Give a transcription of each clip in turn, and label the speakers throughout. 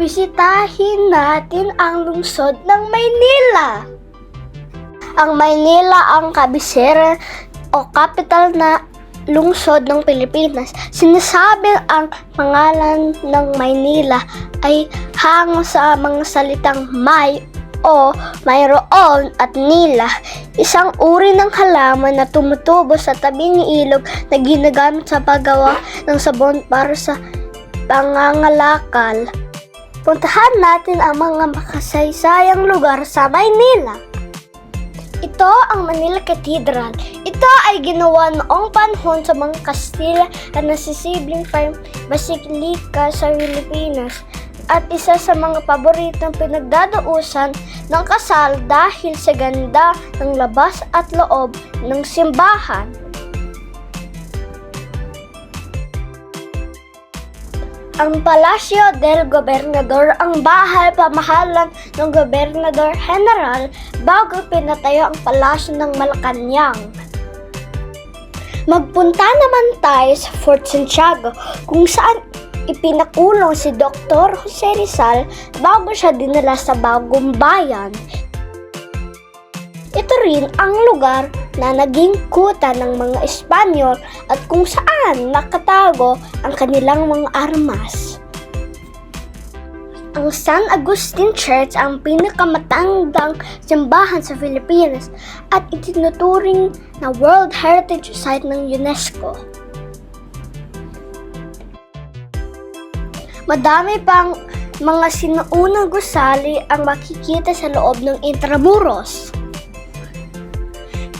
Speaker 1: bisitahin natin ang lungsod ng Maynila. Ang Maynila ang kabisera o capital na lungsod ng Pilipinas. Sinasabi ang pangalan ng Maynila ay hango sa mga salitang may o mayroon at nila, isang uri ng halaman na tumutubo sa tabi ng ilog na ginagamit sa paggawa ng sabon para sa pangangalakal. Puntahan natin ang mga makasaysayang lugar sa Maynila. Ito ang Manila Cathedral. Ito ay ginawa noong panahon sa mga Kastila at nasisibling basilika sa Pilipinas at isa sa mga paboritong pinagdadausan ng kasal dahil sa ganda ng labas at loob ng simbahan. Ang Palasyo del Gobernador ang bahay pamahalan ng Gobernador General bago pinatayo ang Palasyo ng Malacanang. Magpunta naman tayo sa Fort Santiago kung saan ipinakulong si Dr. Jose Rizal bago siya dinala sa bagong bayan. Ito rin ang lugar na naging kuta ng mga Espanyol at kung saan nakatago ang kanilang mga armas. Ang San Agustin Church ang pinakamatandang simbahan sa Pilipinas at itinuturing na World Heritage Site ng UNESCO. Madami pang mga sinuunang gusali ang makikita sa loob ng Intramuros.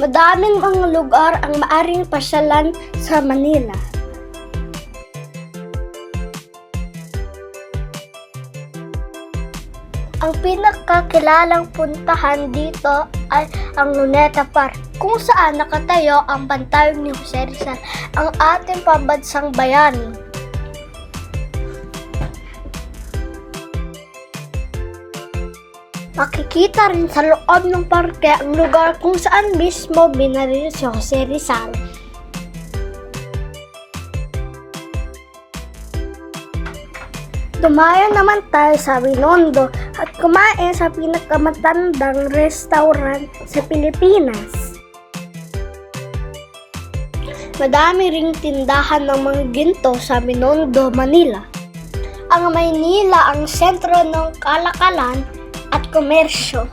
Speaker 1: Madaming mga lugar ang maaring pasyalan sa Manila. Ang pinakakilalang puntahan dito ay ang Luneta Park, kung saan nakatayo ang pantayog ni Jose Rizal, ang ating pambansang bayani. Makikita rin sa loob ng parke ang lugar kung saan mismo binaril si Jose Rizal. Dumayo naman tayo sa Binondo at kumain sa pinakamatandang restaurant sa Pilipinas. Madami ring tindahan ng mga ginto sa Binondo, Manila. Ang Maynila ang sentro ng kalakalan at komersyo.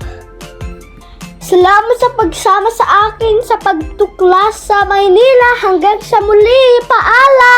Speaker 1: Salamat sa pagsama sa akin sa pagtuklas sa Maynila. Hanggang sa muli, paalam!